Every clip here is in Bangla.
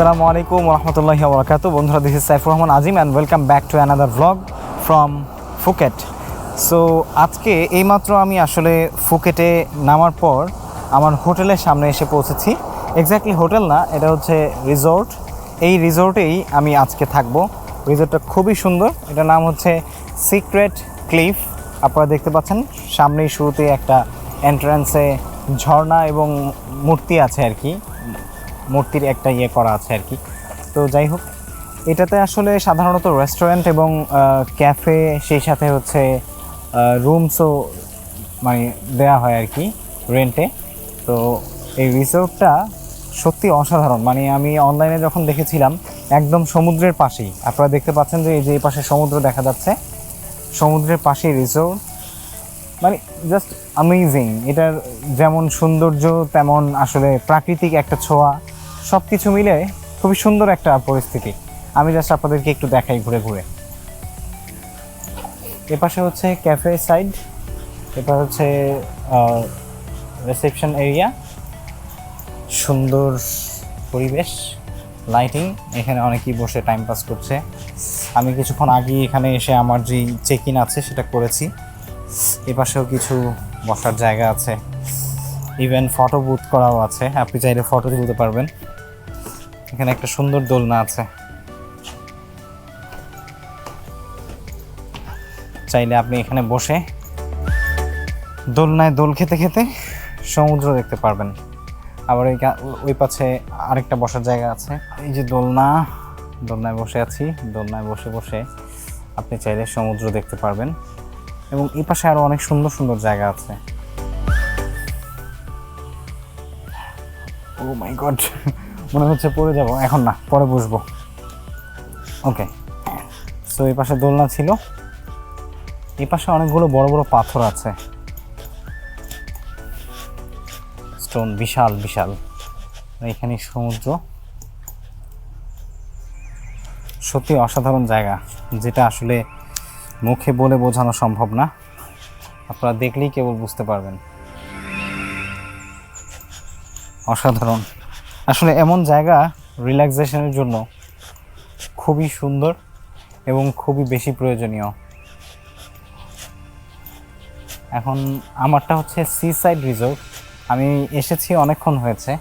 আসসালামু আলাইকুম রহমতুল্লাহি বরকাত বন্ধুরা this is Saifur Rahman Azim and welcome back to another vlog from Phuket so আজকে এইমাত্র আমি আসলে ফুকেটে নামার পর আমার হোটেলের সামনে এসে পৌঁছেছি। এক্স্যাক্টলি হোটেল না, এটা হচ্ছে রিসোর্ট এই রিসোর্টেই আমি আজকে থাকব। রিসোর্টটা খুবই সুন্দর। এটার নাম হচ্ছে সিক্রেট ক্লিফ আপনারা দেখতে পাচ্ছেন, সামনেই শুরুতে একটা এন্ট্রান্সে ঝর্ণা এবং মূর্তি আছে আর কি। মূর্তির একটা ইয়ে করা আছে আর কি। তো যাই হোক, এটাতে আসলে সাধারণত রেস্টুরেন্ট এবং ক্যাফে সেই সাথে হচ্ছে রুমসও মানে দেওয়া হয় আর কি রেন্টে তো এই রিসোর্টটা সত্যি অসাধারণ। মানে আমি অনলাইনে যখন দেখেছিলাম, একদম সমুদ্রের পাশেই। আপনারা দেখতে পাচ্ছেন যে এই যে এই পাশে সমুদ্র দেখা যাচ্ছে, সমুদ্রের পাশেই রিসোর্ট মানে জাস্ট অ্যামেজিং এটার যেমন সৌন্দর্য, তেমন আসলে প্রাকৃতিক একটা ছোঁয়া। সব কিছু মিলে খুবই সুন্দর একটা পরিস্থিতি। আমি জাস্ট আপনাদেরকে একটু দেখাই ঘুরে ঘুরে। এপাশে হচ্ছে ক্যাফে সাইড এবার হচ্ছে রিসেপশন এরিয়া সুন্দর পরিবেশ লাইটিং এখানে অনেকেই বসে টাইম পাস করছে। আমি কিছুক্ষণ আগে এখানে এসে আমার যে চেক ইন আছে সেটা করেছি। এপাশেও কিছু বসার জায়গা আছে। ইভেন ফটো বুথ করাও আছে। আপনি চাইলে ফটো তুলতে পারবেন। এখানে একটা সুন্দর দোলনা আছে। চাইলে আপনি এখানে বসে দোলনায় দোল খেতে খেতে সমুদ্র দেখতে পারবেন। আবার ওই ওই পাশে আরেকটা বসার জায়গা আছে। এই যে দোলনা, দোলনায় বসে আছি। দোলনায় বসে বসে আপনি চাইলে সমুদ্র দেখতে পারবেন। এবং এই পাশে আরও অনেক সুন্দর সুন্দর জায়গা আছে। ও মাই গড মনে হচ্ছে পড়ে যাব। এখন না, পরে বসবো। ওকে সো এই পাশে দোলনা ছিল। এই পাশে অনেকগুলো বড় বড় পাথর আছে। স্টোন বিশাল বিশাল। এখানে সমুদ্র। সত্যি অসাধারণ জায়গা, যেটা আসলে মুখে বলে বোঝানো সম্ভব না। আপনারা দেখলেই কেবল বুঝতে পারবেন। অসাধারণ। আসলে এমন জায়গা রিল্যাক্সেশনের জন্য খুবই সুন্দর এবং খুবই বেশি প্রয়োজনীয়। এখন আমারটা হচ্ছে সি সাইড রিসোর্ট আমি এসেছি অনেকক্ষণ হয়েছে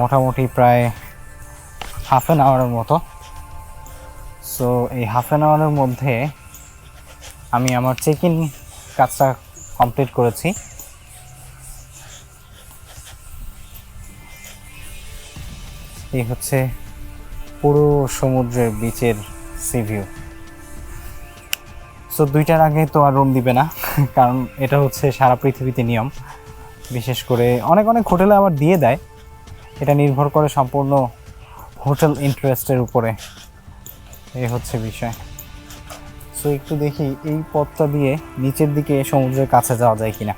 মোটামুটি প্রায় হাফ অ্যান আওয়ারের মতো। সো এই হাফ অ্যান আওয়ারের মধ্যে আমি আমার চেক ইন কাজটা কমপ্লিট করেছি। এই হচ্ছে পুরো সমুদ্রের বিচের সি ভিউ সো দুইটার আগে তো আর রুম দিবে না, কারণ এটা হচ্ছে সারা পৃথিবীতে নিয়ম। বিশেষ করে অনেক অনেক হোটেলে আবার দিয়ে দেয়। এটা নির্ভর করে সম্পূর্ণ হোটেল ইন্টারেস্টের উপরে। এই হচ্ছে বিষয়। সো একটু দেখি এই পথটা দিয়ে নিচের দিকে সমুদ্রের কাছে যাওয়া যায় কিনা।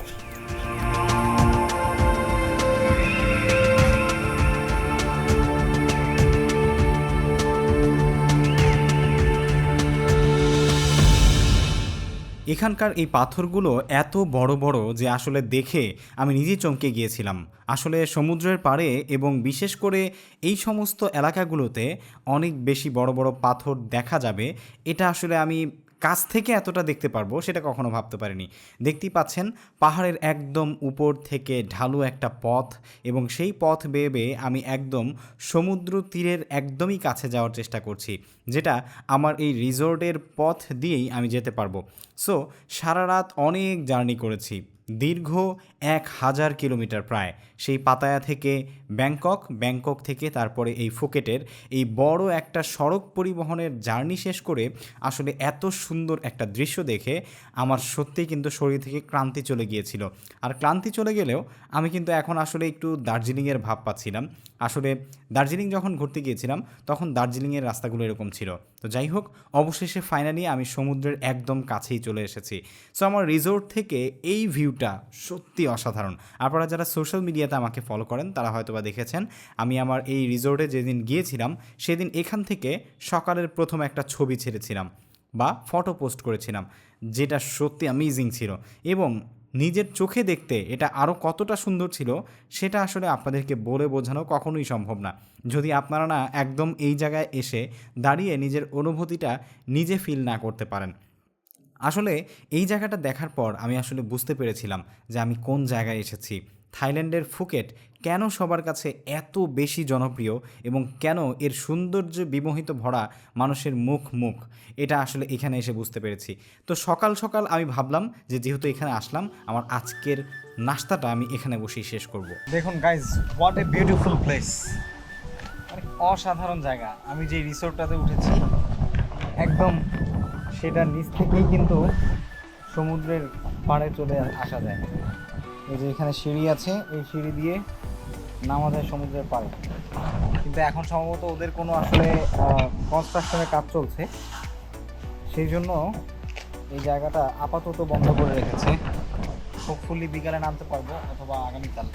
এখানকার এই পাথরগুলো এত বড় বড় যে আসলে দেখে আমি নিজে চমকে গিয়েছিলাম। আসলে সমুদ্রের পাড়ে এবং বিশেষ করে এই সমস্ত এলাকাগুলোতে অনেক বেশি বড় বড় পাথর দেখা যাবে। এটা আসলে আমি কাছ থেকে এতটা দেখতে পারব সেটা কখনো ভাবতে পারিনি। দেখতেই পাচ্ছেন, পাহাড়ের একদম উপর থেকে ঢালু একটা পথ এবং সেই পথ বেয়ে বেয়ে আমি একদম সমুদ্র তীরের একদমই কাছে যাওয়ার চেষ্টা করছি, যেটা আমার এই রিসোর্টের পথ দিয়েই আমি যেতে পারব। সো সারা রাত অনেক জার্নি করেছি। দীর্ঘ এক হাজার কিলোমিটার প্রায়। সেই পাতায়া থেকে ব্যাংকক ব্যাংকক থেকে তারপরে এই ফুকেটের এই বড় একটা সড়ক পরিবহনের জার্নি শেষ করে আসলে এত সুন্দর একটা দৃশ্য দেখে আমার সত্যিই কিন্তু শরীর থেকে ক্লান্তি চলে গিয়েছিল। আর ক্লান্তি চলে গেলেও আমি কিন্তু এখন আসলে একটু দার্জিলিংয়ের ভাব পাচ্ছিলাম। আসলে দার্জিলিং যখন ঘুরতে গিয়েছিলাম, তখন দার্জিলিংয়ের রাস্তাগুলো এরকম ছিল। তো যাই হোক, অবশেষে ফাইনালি আমি সমুদ্রের একদম কাছেই চলে এসেছি। সো আমার রিসোর্ট থেকে এই ভিউটা সত্যি অসাধারণ। আপনারা যারা সোশ্যাল মিডিয়াতে আমাকে ফলো করেন, তারা হয়তো বা দেখেছেন, আমি আমার এই রিসোর্টে যেদিন গিয়েছিলাম, সেদিন এখান থেকে সকালের প্রথম একটা ছবি ছেড়েছিলাম বা ফটো পোস্ট করেছিলাম, যেটা সত্যি অ্যামেজিং ছিল। এবং নিজের চোখে দেখতে এটা আরও কতটা সুন্দর ছিল, সেটা আসলে আপনাদেরকে বলে বোঝানো কখনোই সম্ভব না। যদি আপনারা না একদম এই জায়গায় এসে দাঁড়িয়ে নিজের অনুভূতিটা নিজে ফিল না করতে পারেন আসলে এই জায়গাটা দেখার পর আমি আসলে বুঝতে পেরেছিলাম যে আমি কোন জায়গায় এসেছি। থাইল্যান্ডের ফুকেট কেন সবার কাছে এত বেশি জনপ্রিয় এবং কেন এর সৌন্দর্যে বিমোহিত ভরা মানুষের মুখ মুখ? এটা আসলে এখানে এসে বুঝতে পেরেছি। তো সকাল সকাল আমি ভাবলাম যে যেহেতু এখানে আসলাম, আমার আজকের নাস্তাটা আমি এখানে বসেই শেষ করব। দেখুন guys what a beautiful place অসাধারণ জায়গা। আমি যে রিসোর্টটাতে উঠেছি, একদম সেটার নিচ থেকেই কিন্তু সমুদ্রের পাড়ে চলে আসা যায়। এই যে এখানে সিঁড়ি আছে, এই সিঁড়ি দিয়ে নামা যায় সমুদ্রের পাড়ে। কিন্তু এখন সম্ভবত ওদের কোনো আসলে কনস্ট্রাকশনের কাজ চলছে। সেই জন্য এই জায়গাটা আপাতত বন্ধ করে রেখেছে। হোপফুলি বিকালে নামতে পারব, অথবা আগামীকাল।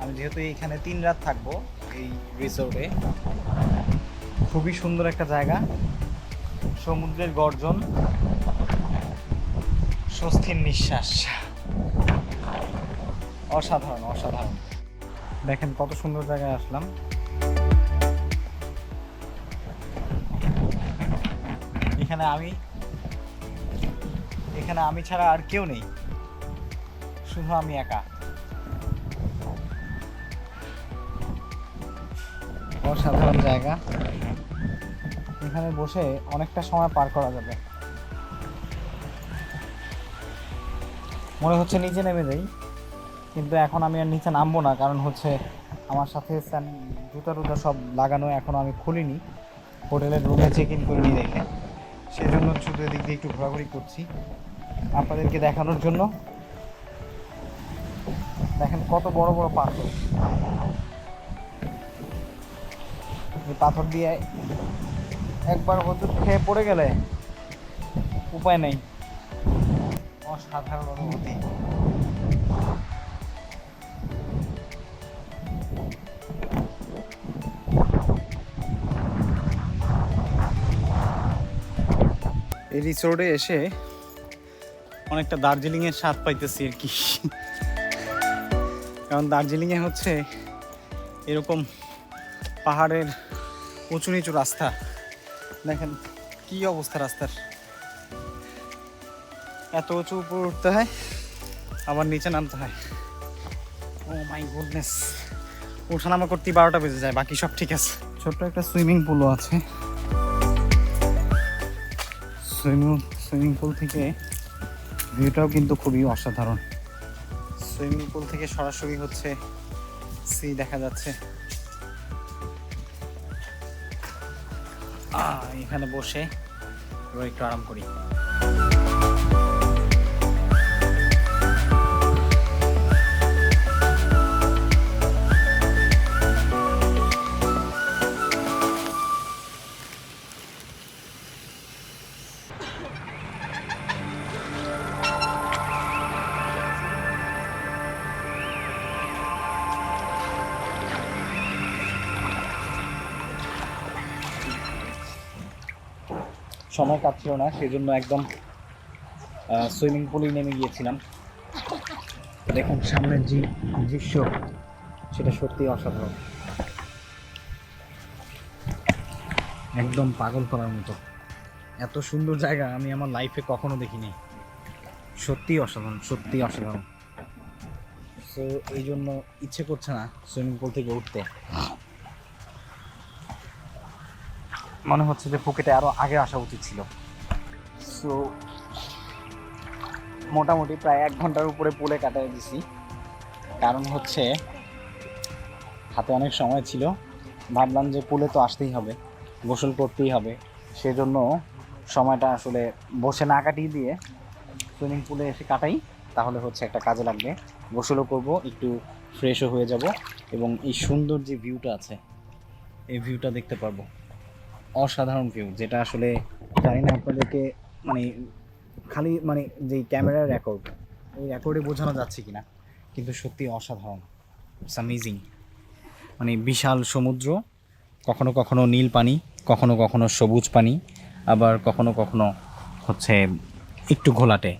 আমি যেহেতু এইখানে তিন রাত থাকব এই রিসোর্টে খুবই সুন্দর একটা জায়গা। সমুদ্রের গর্জন, স্বস্তির নিঃশ্বাস। অসাধারণ অসাধারণ। দেখেন কত সুন্দর জায়গায় আসলাম। এখানে আমি এখানে আমি ছাড়া আর কেউ নেই। শুধু আমি একা। অসাধারণ জায়গা। এখানে বসে অনেকটা সময় পার করা যাবে। মনে হচ্ছে নিচে নেমে যাই, কিন্তু এখন আমি আর নিচে নামবো না, কারণ হচ্ছে আমার সাথে জুতা টুতা সব লাগানো এখনও আমি খুলিনি। হোটেলের রুমে চেক ইন করিনি দেখে। সেজন্য জন্য শুধু এদিক দিয়ে একটু ঘোরাঘুরি করছি। আপনাদেরকে দেখানোর জন্য। দেখেন কত বড় বড় পাথর। এই পাথর দিয়ে একবার হজুর খেয়ে পড়ে গেলে উপায় নেই। অসাধারণ অনুভূতি। এই রিসোর্টে এসে অনেকটা দার্জিলিংয়ের স্বাদ পাইতেছি আর কি। কারণ দার্জিলিংয়ে হচ্ছে এরকম পাহাড়ের উঁচু নিচু রাস্তা। দেখেন কি অবস্থা রাস্তার। এত উঁচু উপর উঠতে হয়, আবার নিচে নামতে হয়। Oh my goodness. ওঠানামা করতে বারোটা বেজে যায়, বাকি সব ঠিক আছে। ছোট্ট একটা সুইমিং পুলও আছে। সুইমিং সুইমিং পুল থেকে ভিউটাও কিন্তু খুবই অসাধারণ। সুইমিং পুল থেকে সরাসরি হচ্ছে সি দেখা যাচ্ছে। এখানে বসে এবার একটু আরাম করি। সময় কাটছিল না সেই জন্য একদম সুইমিং পুলেই নেমে গিয়েছিলাম। দেখুন সামনের যে দৃশ্য, সেটা সত্যি অসাধারণ। একদম পাগল করার মতো। এত সুন্দর জায়গা আমি আমার লাইফে কখনো দেখিনি। সত্যি অসাধারণ সত্যি অসাধারণ। সো এই জন্য ইচ্ছে করছে না সুইমিং পুল থেকে উঠতে। মনে হচ্ছে যে ফুকেটে আরও আগে আসা উচিত ছিল। সো মোটামুটি প্রায় এক ঘণ্টার উপরে পুলে কাটাই দিছি। কারণ হচ্ছে, হাতে অনেক সময় ছিল। ভাবলাম যে পুলে তো আসতেই হবে, গোসল করতেই হবে। সেজন্য সময়টা আসলে বসে না কাটিয়ে দিয়ে সুইমিং পুলে এসে কাটাই। তাহলে হচ্ছে একটা কাজে লাগবে। গোসলও করব, একটু ফ্রেশও হয়ে যাব এবং এই সুন্দর যে ভিউটা আছে, এই ভিউটা দেখতে পারব। অসাধারণ ভিউ যেটা আসলে জানি না আপনাদেরকে মানে খালি মানে যেই ক্যামেরার রেকর্ড ওই রেকর্ডে বোঝানো যাচ্ছে কিনা, কিন্তু সত্যি অসাধারণ ইটস অ্যামেজিং মানে বিশাল সমুদ্র, কখনো কখনো নীল পানি, কখনো কখনো সবুজ পানি, আবার কখনো কখনো হচ্ছে একটু ঘোলাটে।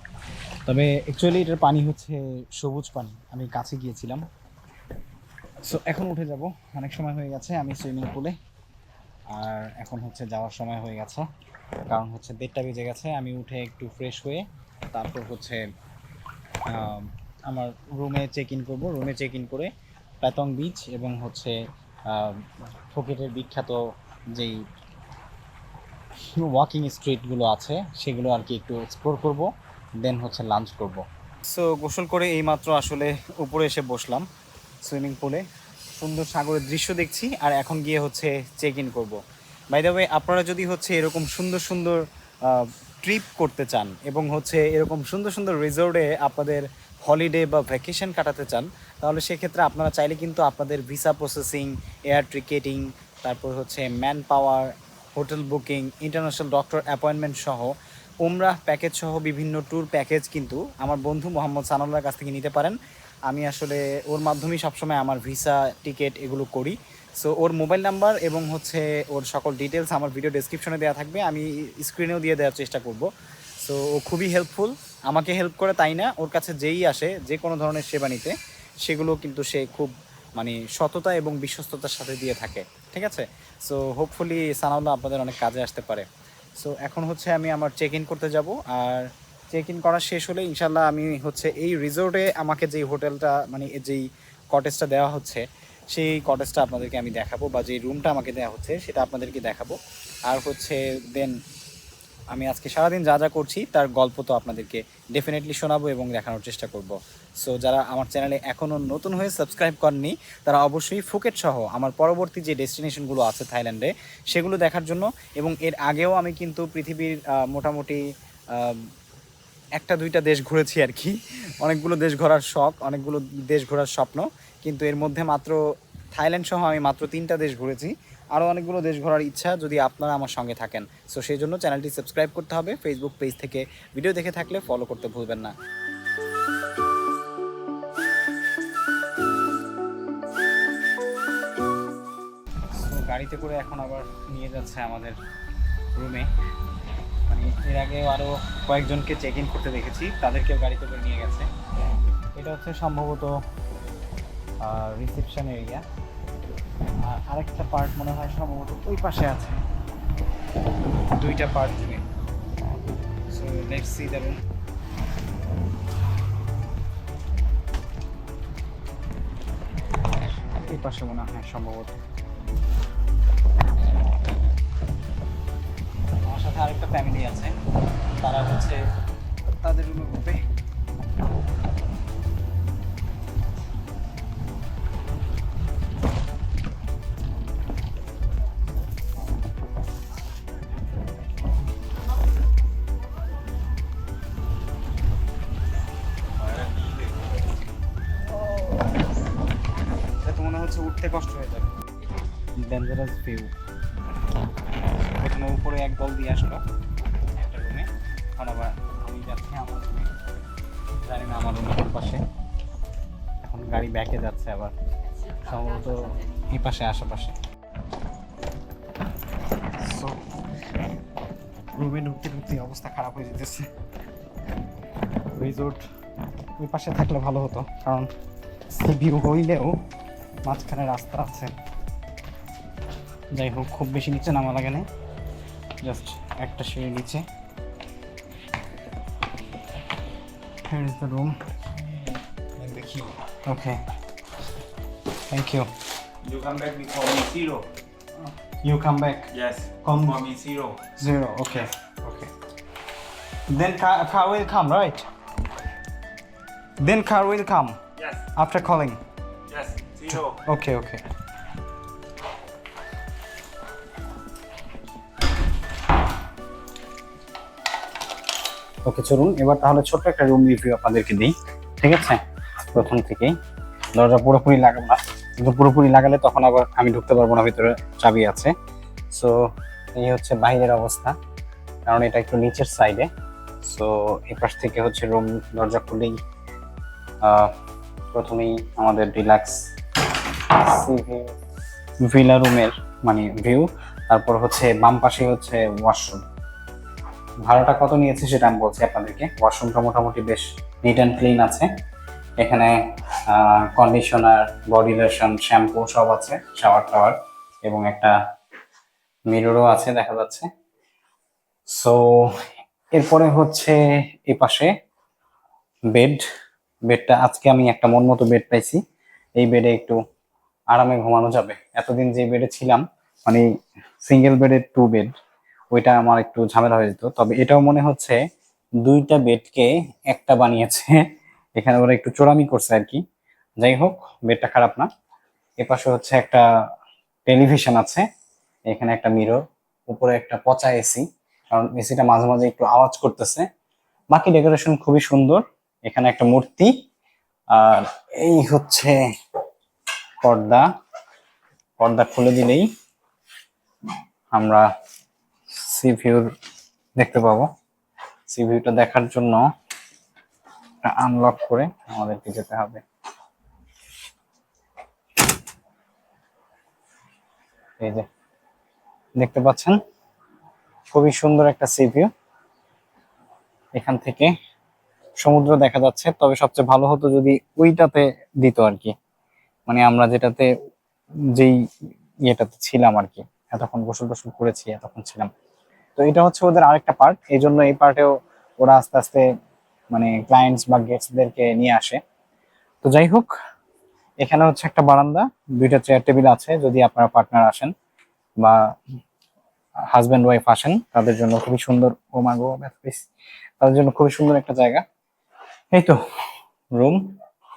তবে অ্যাকচুয়ালি এটার পানি হচ্ছে সবুজ পানি, আমি কাছে গিয়েছিলাম। সো এখন উঠে যাব, অনেক সময় হয়ে গেছে, আমি সুইমিং পুলে আর এখন হচ্ছে যাওয়ার সময় হয়ে গেছে। কারণ হচ্ছে দেড়টা বেজে গেছে, আমি উঠে একটু ফ্রেশ হয়ে তারপর হচ্ছে আমার রুমে চেক ইন করব। রুমে চেক ইন করে প্যাতং বিচ এবং হচ্ছে ফুকেটের বিখ্যাত যেই ওয়াকিং স্ট্রিটগুলো আছে, সেগুলো আর কি একটু এক্সপ্লোর করব দেন হচ্ছে লাঞ্চ করব। সো গোসল করে এইমাত্র আসলে উপরে এসে বসলাম সুইমিং পুলে সুন্দর সাগরের দৃশ্য দেখছি আর এখন গিয়ে হচ্ছে চেক ইন করব। বাই দ্য ওয়ে আপনারা যদি হচ্ছে এরকম সুন্দর সুন্দর ট্রিপ করতে চান এবং হচ্ছে এরকম সুন্দর সুন্দর রিসোর্টে আপনাদের হলিডে বা ভ্যাকেশন কাটাতে চান, তাহলে সেক্ষেত্রে আপনারা চাইলে কিন্তু আপনাদের ভিসা প্রসেসিং এয়ার টিকেটিং তারপর হচ্ছে man power hotel booking international doctor appointment সহ উমরাহ প্যাকেজ সহ বিভিন্ন ট্যুর প্যাকেজ কিন্তু আমার বন্ধু মোহাম্মদ সানাউল্লাহর কাছ থেকে নিতে পারেন। আমি আসলে ওর মাধ্যমেই সবসময় আমার ভিসা, টিকিট এগুলো করি। সো ওর মোবাইল নাম্বার এবং হচ্ছে ওর সকল ডিটেলস আমার ভিডিও ডেসক্রিপশনে দেওয়া থাকবে। আমি স্ক্রিনেও দিয়ে দেওয়ার চেষ্টা করব। সো ও খুবই হেল্পফুল আমাকে হেল্প করে তাই না, ওর কাছে যেই আসে, যে কোনো ধরনের সেবা নিতে, সেগুলো কিন্তু সে খুব মানে সততা এবং বিশ্বস্ততার সাথে দিয়ে থাকে। ঠিক আছে? সো হোপফুলি সানাউল্লাহ আপনাদের অনেক কাজে আসতে পারে। সো এখন হচ্ছে আমি আমার চেক ইন করতে যাব। আর চেক ইন করা শেষ হলে ইনশাল্লাহ আমি হচ্ছে এই রিসোর্টে আমাকে যেই হোটেলটা মানে যেই কটেজটা দেওয়া হচ্ছে, সেই কটেজটা আপনাদেরকে আমি দেখাবো বা যেই রুমটা আমাকে দেওয়া হচ্ছে সেটা আপনাদেরকে দেখাবো। আর হচ্ছে দেন আমি আজকে সারাদিন যা যা করছি তার গল্প তো আপনাদেরকে ডেফিনেটলি শোনাবো এবং দেখানোর চেষ্টা করব। সো যারা আমার চ্যানেলে এখনও নতুন হয়ে সাবস্ক্রাইব করেননি, তারা অবশ্যই ফুকেট সহ আমার পরবর্তী যে ডেস্টিনেশনগুলো আছে থাইল্যান্ডে, সেগুলো দেখার জন্য এবং এর আগেও আমি কিন্তু পৃথিবীর মোটামুটি একটা দুইটা দেশ ঘুরেছি আর কি। অনেকগুলো দেশ ঘোরার শখ, অনেকগুলো দেশ ঘোরার স্বপ্ন। কিন্তু এর মধ্যে মাত্র থাইল্যান্ড সহ আমি মাত্র তিনটা দেশ ঘুরেছি। আরও অনেকগুলো দেশ ঘোরার ইচ্ছা যদি আপনারা আমার সঙ্গে থাকেন। সো সেই জন্য চ্যানেলটি সাবস্ক্রাইব করতে হবে। ফেসবুক পেজ থেকে ভিডিও দেখে থাকলে ফলো করতে ভুলবেন না। গাড়িতে করে এখন আবার নিয়ে যাচ্ছে আমাদের রুমে এর আগে আরও কয়েকজনকে চেক ইন করতে দেখেছি, তাদেরকেও গাড়িতে করে নিয়ে গেছে। এটা হচ্ছে সম্ভবত রিসেপশন এরিয়া আর আরেকটা পার্ট মনে হয় সম্ভবত ওই পাশে আছে। দুইটা পার্ট জুড়ে। সো লেটস সি দ্য এই পাশে মনে হয় সম্ভবত। আরেকটা ফ্যামিলি আছে। তারা হচ্ছে তাদের রুমে ঘুরবে এক দল দিয়ে আসলো একটা রুমে। এখন আবার আমি যাচ্ছি আমার রুমে। জানি না আমার রুমের পাশে এখন গাড়ি ব্যাকে যাচ্ছে আবার। সম্ভবত এই পাশে আশেপাশে। রুমে ঢুকতে ঢুকতে অবস্থা খারাপ হয়ে যেতেছে। রিসোর্ট ওই পাশে থাকলে ভালো হতো। কারণ সি ভিউ হইলেও মাঝখানে রাস্তা আছে। যাই হোক, খুব বেশি নিচে নামা লাগে না জাস্ট একটা সিঁড়ি নিচে Here is the room. And the key. Okay. Thank you. You come back before me zero. You come back. Yes. Come. For me zero. Zero. Okay. Okay. Then car, car will come, right? Then car will come Yes. after calling. Yes. Zero. Okay, okay. ওকে চলুন, এবার তাহলে ছোট্ট একটা রুম রিভিউ আপনাদেরকে দিই, ঠিক আছে? প্রথম থেকেই। দরজা পুরোপুরি লাগাবো না, কিন্তু পুরোপুরি লাগালে তখন আবার আমি ঢুকতে পারব না, ভিতরে চাবি আছে। সো এই হচ্ছে বাইরের অবস্থা, কারণ এটা একটু নিচের সাইডে সো এই পাশ থেকে হচ্ছে রুম দরজা খুলেই প্রথমেই আমাদের রিল্যাক্স ভিলা রুমের মানে ভিউ তারপর হচ্ছে বাম পাশে হচ্ছে ওয়াশরুম ভাড়াটা কত নিয়েছে সেটা আমি বলছি আপনাদেরকে। ওয়াশরুমটা মোটামুটি বেশ নিট অ্যান্ড ক্লিন আছে। এখানে কন্ডিশনার বডি লোশন শ্যাম্পু সব আছে শাওয়ার টাওয়ার এবং একটা মিররও আছে দেখা যাচ্ছে। সো এরপরে হচ্ছে এই পাশে বেড বেডটা আজকে আমি একটা মন মতো বেড পাইছি। এই বেডে একটু আরামে ঘুমানো যাবে। এতদিন যে বেডে ছিলাম মানে সিঙ্গেল বেডের টু বেড ওইটা আমার একটু ঝামেলা হয়ে যেত। তবে এটাও মনে হচ্ছে দুইটা বেডকে একটা বানিয়েছে। এখানে ওরা একটু চোরামি করছে আর কি। যাই হোক, বেডটা খারাপ না। এপাশে হচ্ছে একটা টেলিভিশন আছে। এখানে একটা মিরর, উপরে একটা পচা এসি কারণ এসিটা মাঝে মাঝে একটু আওয়াজ করতেছে। বাকি ডেকোরেশন খুবই সুন্দর। এখানে একটা মূর্তি। আর এই হচ্ছে পর্দা। পর্দা খুলে দিলেই আমরা সি ভিউর দেখতে পাবো। সি ভিউটা দেখার জন্য আনলক করে আমাদেরকে যেতে হবে। এই যে, দেখতে পাচ্ছেন? খুবই সুন্দর একটা সি ভিউ। এখান থেকে সমুদ্র দেখা যাচ্ছে, তবে সবচেয়ে ভালো হতো যদি ওইটাতে দিত আর কি। মানে আমরা যেটাতে, যেই ইয়েটাতে ছিলাম আর কি, এতক্ষণ গোসল টোসল করেছি, এতক্ষণ ছিলাম। তো এটা হচ্ছে ওদের আরেকটা পার্ট এই জন্য এই পার্টেও ওরা আস্তে আস্তে মানে ক্লায়েন্টস বা গেস্টদেরকে নিয়ে আসে। তো যাই হোক, এখানে হচ্ছে একটা বারান্দা। দুইটা চেয়ার টেবিল আছে, যদি আপনারা পার্টনার আসেন বা হাজব্যান্ড ওয়াইফ আসেন, তাদের জন্য খুবই সুন্দর ও মাগো তাদের জন্য খুবই সুন্দর একটা জায়গা। এই তো রুম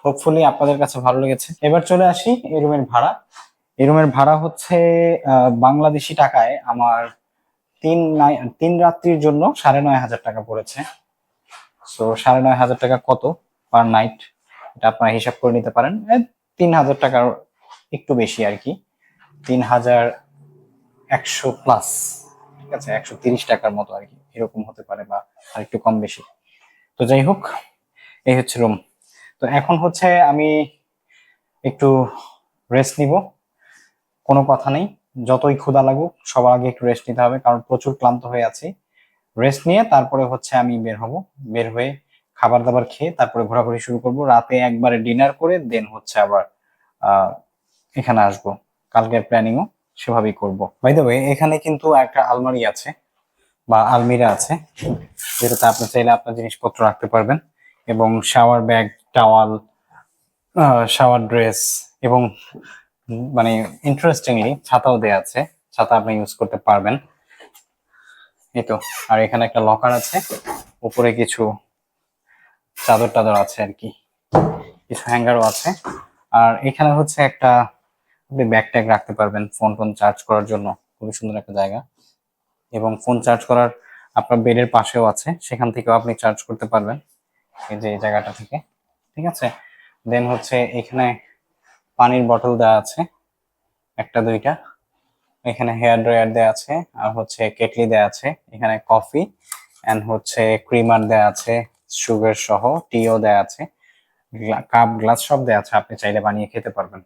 হোপফুলি আপনাদের কাছে ভালো লেগেছে। এবার চলে আসি এই রুমের ভাড়া। এই রুমের ভাড়া হচ্ছে বাংলাদেশি টাকায় আমার তিন তিন রাত্রির জন্য সাড়ে নয় হাজার টাকা পড়েছে। সো সাড়ে নয় হাজার টাকা কত পার নাইট এটা আপনারা হিসাব করে নিতে পারেন। তিন হাজার টাকার একটু বেশি আর কি। তিন হাজার একশো প্লাস ঠিক আছে? একশো তিরিশ টাকার মতো আর কি। এরকম হতে পারে বা আর একটু কম বেশি। তো যাই হোক, এই হচ্ছে রুম তো এখন হচ্ছে আমি একটু রেস্ট নিব। কোনো কথা নেই। যতই ক্ষুধা লাগুক, সবার আগে একটু রেস্ট নিতে হবে, কারণ প্রচুর ক্লান্ত হয়ে আছি। রেস্ট নিয়ে তারপরে হচ্ছে আমি বের হব। বের হয়ে খাবার দাবার খেয়ে তারপরে ঘোরাঘুরি শুরু করব। রাতে একবারে ডিনার করে দেন হচ্ছে আবার এখানে আসব। কালকের প্ল্যানিংও সেভাবেই করব। বাই দ্য এখানে কিন্তু একটা আলমারি আছে, বা আলমিরা আছে, যেটাতে আপনি চাইলে আপনার জিনিসপত্র রাখতে পারবেন, এবং shower bag towel shower dress এবং মানে ইন্টারেস্টিংলি ছাতাও দেয়া আছে। ছাতা আপনি ইউজ করতে পারবেন। এই তো, আর এখানে একটা লকার আছে। উপরে কিছু চাদর টাদর আছে আর কি। কিছু হ্যাঙ্গারও আছে। আর এখানে হচ্ছে একটা আপনি ব্যাগ ট্যাগ রাখতে পারবেন ফোন টোন চার্জ করার জন্য। খুবই সুন্দর একটা জায়গা। এবং ফোন চার্জ করার আপনার বেডের পাশেও আছে। সেখান থেকেও আপনি চার্জ করতে পারবেন। এই যে এই জায়গাটা থেকে। ঠিক আছে? দেন হচ্ছে এখানে পানির বটল দেওয়া আছে, একটা, দুইটা। এখানে হেয়ার ড্রায়ার দেওয়া আছে, আর হচ্ছে কেটলি দেওয়া আছে, এখানে কফি এন্ড হচ্ছে ক্রিমার দেওয়া আছে সুগার সহ টিও দেওয়া আছে কাপ গ্লাস সব দেওয়া আছে, আপনি চাইলে বানিয়ে খেতে পারবেন।